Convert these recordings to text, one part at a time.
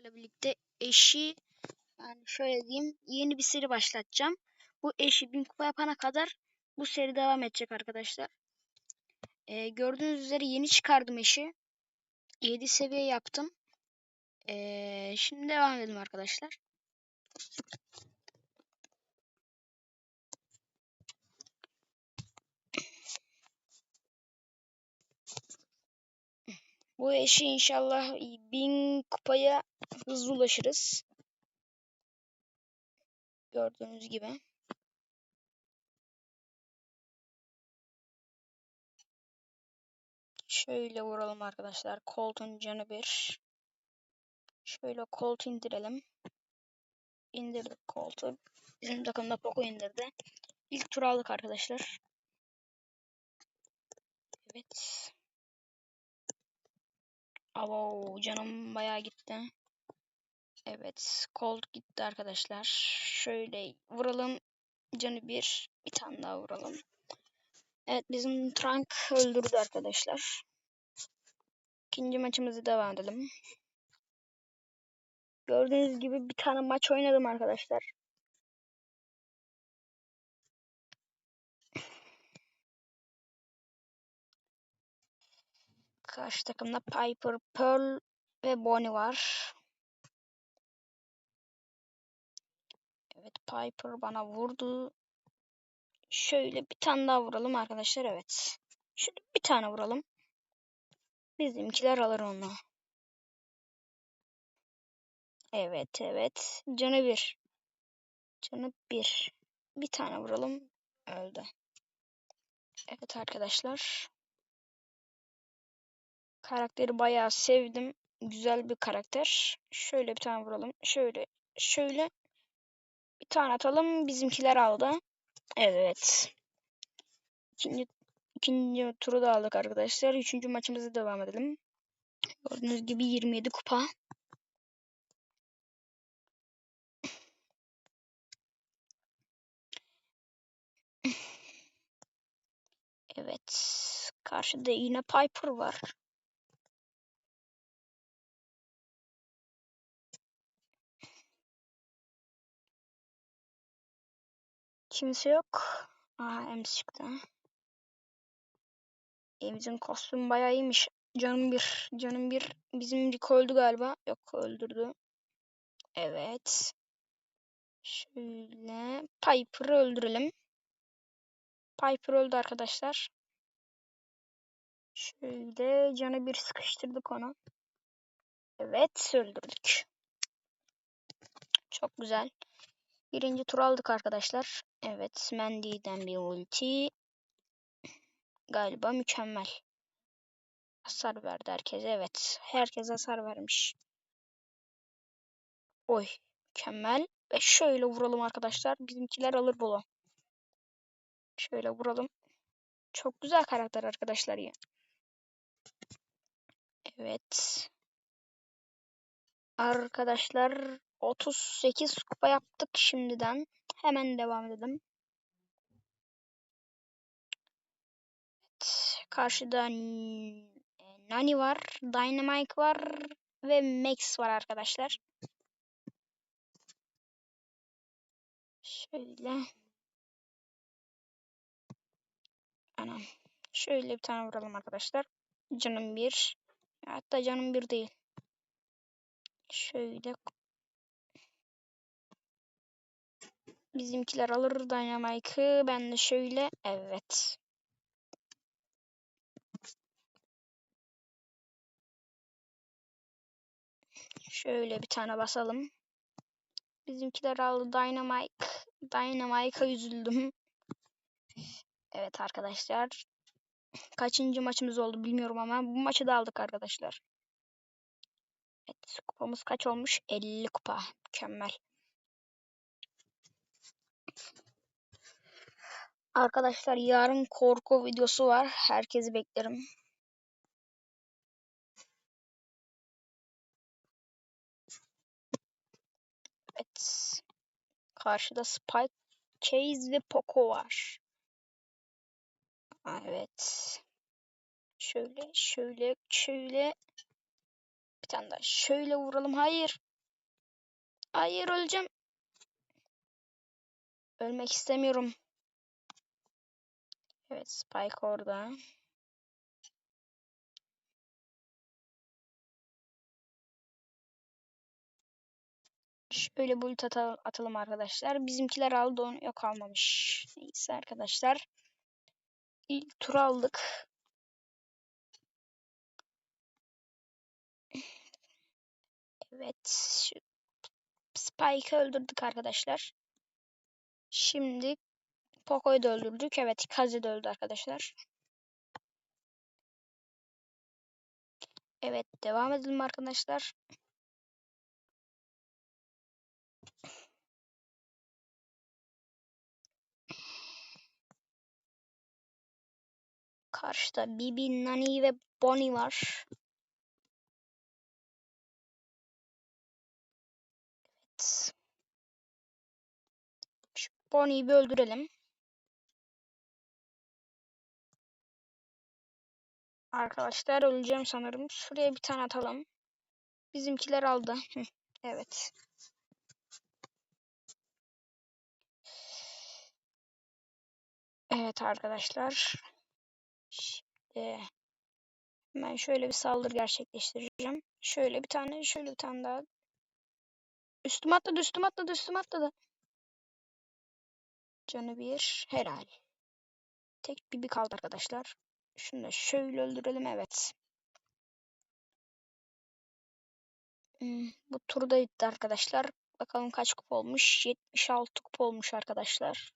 ile birlikte eşi yani şöyle diyeyim yeni bir seri başlatacağım. Bu eşi 1000 kupa yapana kadar bu seri devam edecek arkadaşlar. Ee, gördüğünüz üzere yeni çıkardım eşi. 7 seviye yaptım. Ee, şimdi devam edelim arkadaşlar. Bu eşi inşallah 1000 kupaya hızlı ulaşırız. Gördüğünüz gibi. Şöyle vuralım arkadaşlar. Colt'un canı bir. Şöyle Colt indirelim. İndirdik Colt'u. Bizim takımda Poco indirdi. İlk tur aldık arkadaşlar. Evet. Abo canım bayağı gitti. Evet. Colt gitti arkadaşlar. Şöyle vuralım. Canı bir. Bir tane daha vuralım. Evet bizim Trunk öldürdü arkadaşlar. İkinci maçımızı devam edelim. Gördüğünüz gibi bir tane maç oynadım arkadaşlar. Karşı takımda Piper, Pearl ve Bonnie var. Piper bana vurdu. Şöyle bir tane daha vuralım arkadaşlar. Evet. Şöyle bir tane vuralım. Bizimkiler alır onu. Evet evet. Canı bir. Canı bir. Bir tane vuralım. Öldü. Evet arkadaşlar. Karakteri bayağı sevdim. Güzel bir karakter. Şöyle bir tane vuralım. Şöyle. Şöyle. Bir tane atalım. Bizimkiler aldı. Evet. İkinci, ikinci turu da aldık arkadaşlar. Üçüncü maçımıza devam edelim. Gördüğünüz gibi 27 kupa. Evet. Karşıda yine Piper var. Kimse yok. Aha Ems çıktı. Ems'in kostümü bayağı iyiymiş. Canım bir. Canım bir. Bizim Rick öldü galiba. Yok öldürdü. Evet. Şöyle. Piper'ı öldürelim. Piper öldü arkadaşlar. Şöyle canı bir sıkıştırdık onu. Evet öldürdük. Çok güzel. Birinci tur aldık arkadaşlar. Evet Mandy'den bir ulti. Galiba mükemmel. Hasar verdi herkese. Evet. Herkese hasar vermiş. Oy. Mükemmel. Ve şöyle vuralım arkadaşlar. Bizimkiler alır bunu. Şöyle vuralım. Çok güzel karakter arkadaşlar ya. Evet. Arkadaşlar 38 kupa yaptık şimdiden. Hemen devam edelim. Evet. Karşıda Nani var, Dynamite var ve Max var arkadaşlar. Şöyle. Anam. Şöyle bir tane vuralım arkadaşlar. Canım bir. Hatta canım bir değil. Şöyle. Bizimkiler alır Dynamite'ı. Ben de şöyle. Evet. Şöyle bir tane basalım. Bizimkiler aldı Dynamite. Dynamite'a üzüldüm. Evet arkadaşlar. Kaçıncı maçımız oldu bilmiyorum ama bu maçı da aldık arkadaşlar. Evet kupamız kaç olmuş? 50 kupa. Mükemmel. Arkadaşlar yarın korku videosu var. Herkesi beklerim. Evet. Karşıda Spike, Chase ve Poco var. Evet. Şöyle, şöyle, şöyle. Bir tane daha şöyle vuralım. Hayır. Hayır öleceğim. Ölmek istemiyorum. Evet Spike orada. Şöyle bulut atalım, atalım arkadaşlar. Bizimkiler aldı onu yok almamış. Neyse arkadaşlar. İlk tur aldık. Evet. Spike'ı öldürdük arkadaşlar. Şimdi Poco'yu da öldürdük. Evet Kazi de öldü arkadaşlar. Evet devam edelim arkadaşlar. Karşıda Bibi, Nani ve Bonnie var. Evet. Şu Bonnie'yi bir öldürelim. Arkadaşlar öleceğim sanırım. Şuraya bir tane atalım. Bizimkiler aldı. evet. Evet arkadaşlar. Şimdi ben şöyle bir saldırı gerçekleştireceğim. Şöyle bir tane, şöyle bir tane daha. Üstüme atladı, üstüme atladı, üstüme atladı. Canı bir. Helal. Tek bir kaldı arkadaşlar. Şunu da şöyle öldürelim. Evet. Hmm, bu turda gitti arkadaşlar. Bakalım kaç kupa olmuş. 76 kupa olmuş arkadaşlar.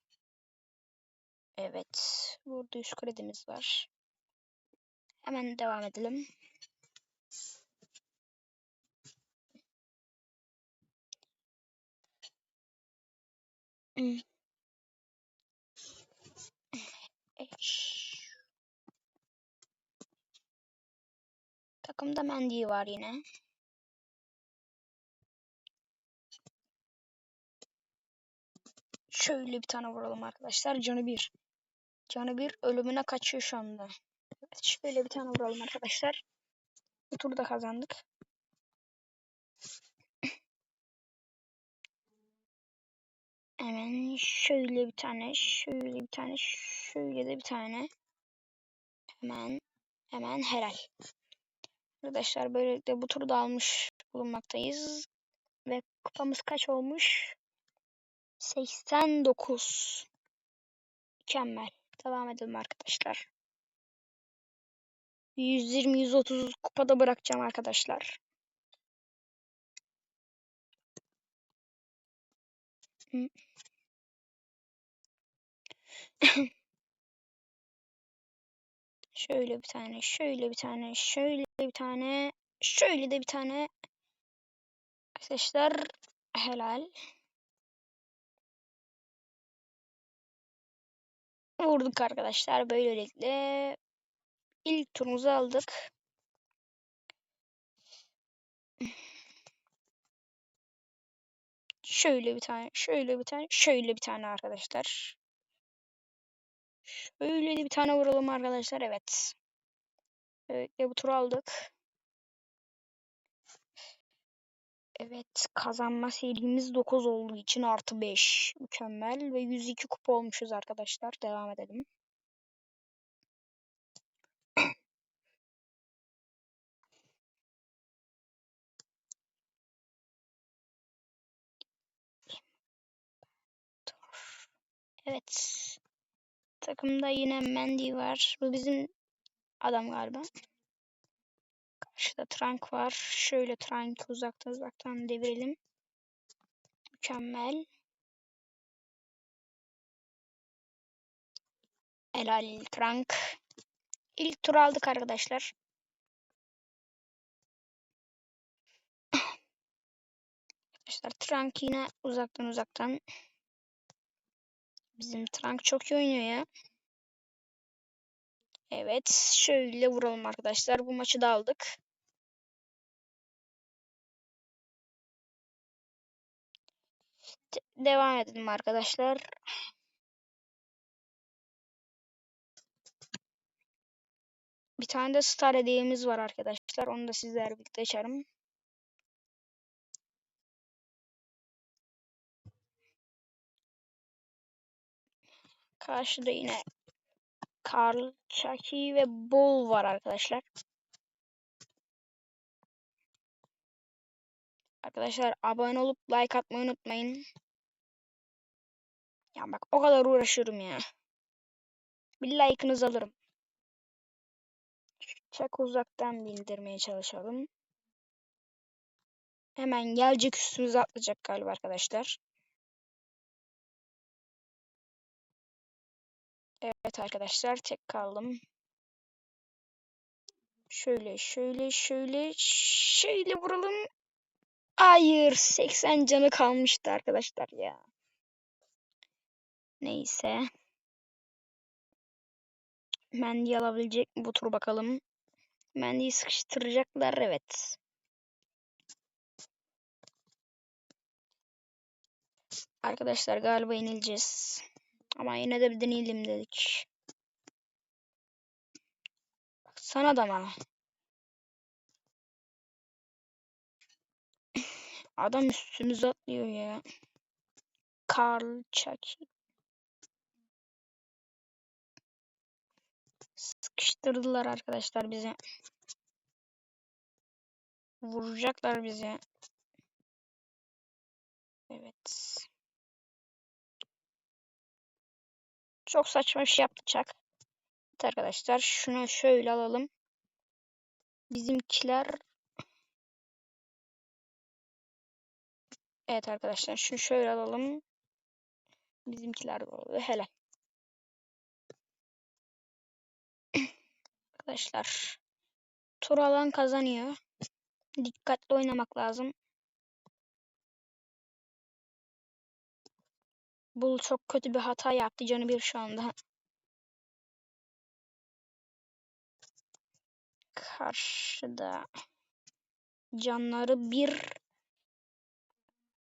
Evet. Burada 100 kredimiz var. Hemen devam edelim. Hmm. Eş. Takımda Mendy var yine. Şöyle bir tane vuralım arkadaşlar. Canı bir. Canı bir ölümüne kaçıyor şu anda. Evet, şöyle bir tane vuralım arkadaşlar. Bu turu da kazandık. Hemen şöyle bir tane, şöyle bir tane, şöyle de bir tane. Hemen, hemen helal. Arkadaşlar böylelikle bu turu da almış bulunmaktayız. Ve kupamız kaç olmuş? 89. Mükemmel. Devam edelim arkadaşlar. 120-130 kupada bırakacağım arkadaşlar. şöyle bir tane, şöyle bir tane, şöyle bir tane, şöyle de bir tane. Arkadaşlar helal. Vurduk arkadaşlar. Böylelikle ilk turumuzu aldık. Şöyle bir tane, şöyle bir tane, şöyle bir tane arkadaşlar. Şöyle de bir tane vuralım arkadaşlar. Evet. Böylelikle bu turu aldık. Evet kazanma serimiz 9 olduğu için artı 5. Mükemmel ve 102 kupa olmuşuz arkadaşlar. Devam edelim. Evet. Takımda yine Mendy var. Bu bizim adam galiba. Karşıda Trunk var. Şöyle Trunk'ı uzaktan uzaktan devirelim. Mükemmel. Helal Trunk. İlk tur aldık arkadaşlar. Arkadaşlar Trunk yine uzaktan uzaktan. Bizim Trunk çok iyi oynuyor ya. Evet. Şöyle vuralım arkadaşlar. Bu maçı da aldık. De devam edelim arkadaşlar. Bir tane de star hediyemiz var arkadaşlar. Onu da sizlerle birlikte açarım. Karşıda yine Karl, Chucky ve Bull var arkadaşlar. Arkadaşlar abone olup like atmayı unutmayın. Ya bak o kadar uğraşıyorum ya. Bir like'ınızı alırım. Çok uzaktan bildirmeye çalışalım. Hemen gelecek üstümüze atlayacak galiba arkadaşlar. Evet arkadaşlar tek kaldım. Şöyle şöyle şöyle şöyle vuralım. Hayır 80 canı kalmıştı arkadaşlar ya. Neyse. Mendy alabilecek bu tur bakalım. Mendy'yi sıkıştıracaklar evet. Arkadaşlar galiba inileceğiz. Ama yine de bir deneyelim dedik. Bak sana da bana. Adam üstümüze atlıyor ya. Karl Chucky. Sıkıştırdılar arkadaşlar bizi. Vuracaklar bizi. Evet. Çok saçma bir şey yapacak. Evet arkadaşlar şunu şöyle alalım. Bizimkiler Evet arkadaşlar şunu şöyle alalım. Bizimkiler oldu. Helal. Arkadaşlar tur alan kazanıyor. Dikkatli oynamak lazım. Bull çok kötü bir hata yaptı canı bir şu anda. Karşıda canları bir.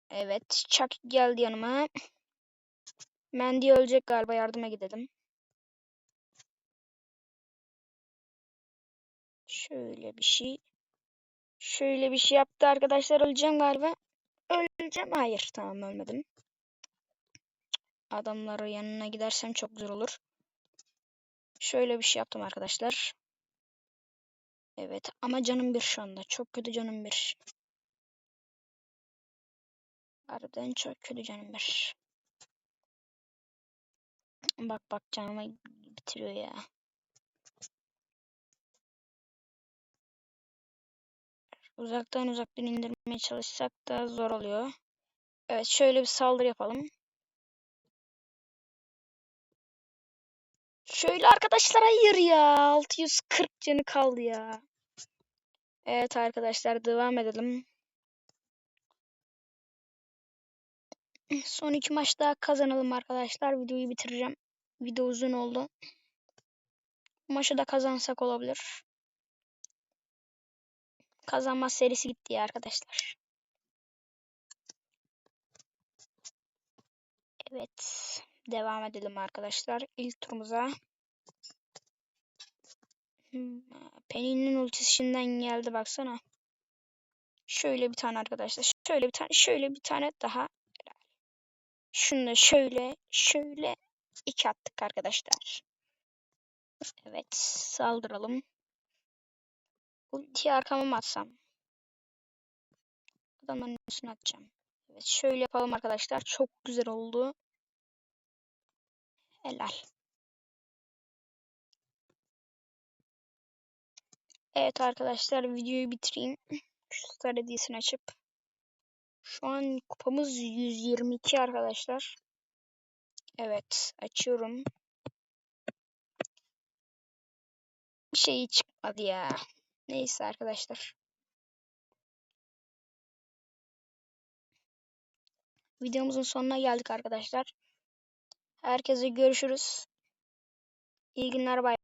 Evet Chuck geldi yanıma. Mandy ölecek galiba yardıma gidelim. Şöyle bir şey. Şöyle bir şey yaptı arkadaşlar öleceğim galiba. Öleceğim. Hayır tamam ölmedim. Adamların yanına gidersem çok zor olur. Şöyle bir şey yaptım arkadaşlar. Evet ama canım bir şu anda. Çok kötü canım bir. Harbiden çok kötü canım bir. Bak bak canımı bitiriyor ya. Uzaktan uzaktan indirmeye çalışsak da zor oluyor. Evet şöyle bir saldırı yapalım. Şöyle arkadaşlar hayır ya. 640 canı kaldı ya. Evet arkadaşlar devam edelim. Son iki maç daha kazanalım arkadaşlar. Videoyu bitireceğim. Video uzun oldu. Maçı da kazansak olabilir. Kazanma serisi gitti ya arkadaşlar. Evet. Devam edelim arkadaşlar. İlk turumuza. Hmm, Penny'nin ultisinden geldi baksana. Şöyle bir tane arkadaşlar. Şöyle bir tane, şöyle bir tane daha. Şunu da şöyle, şöyle iki attık arkadaşlar. Evet, saldıralım. Ultiyi arkama mı atsam? Adamların üstüne atacağım. Evet, şöyle yapalım arkadaşlar. Çok güzel oldu. Helal. Evet arkadaşlar videoyu bitireyim. Şu star hediyesini açıp. Şu an kupamız 122 arkadaşlar. Evet açıyorum. Bir şey çıkmadı ya. Neyse arkadaşlar. Videomuzun sonuna geldik arkadaşlar. Herkese görüşürüz. İyi günler bay.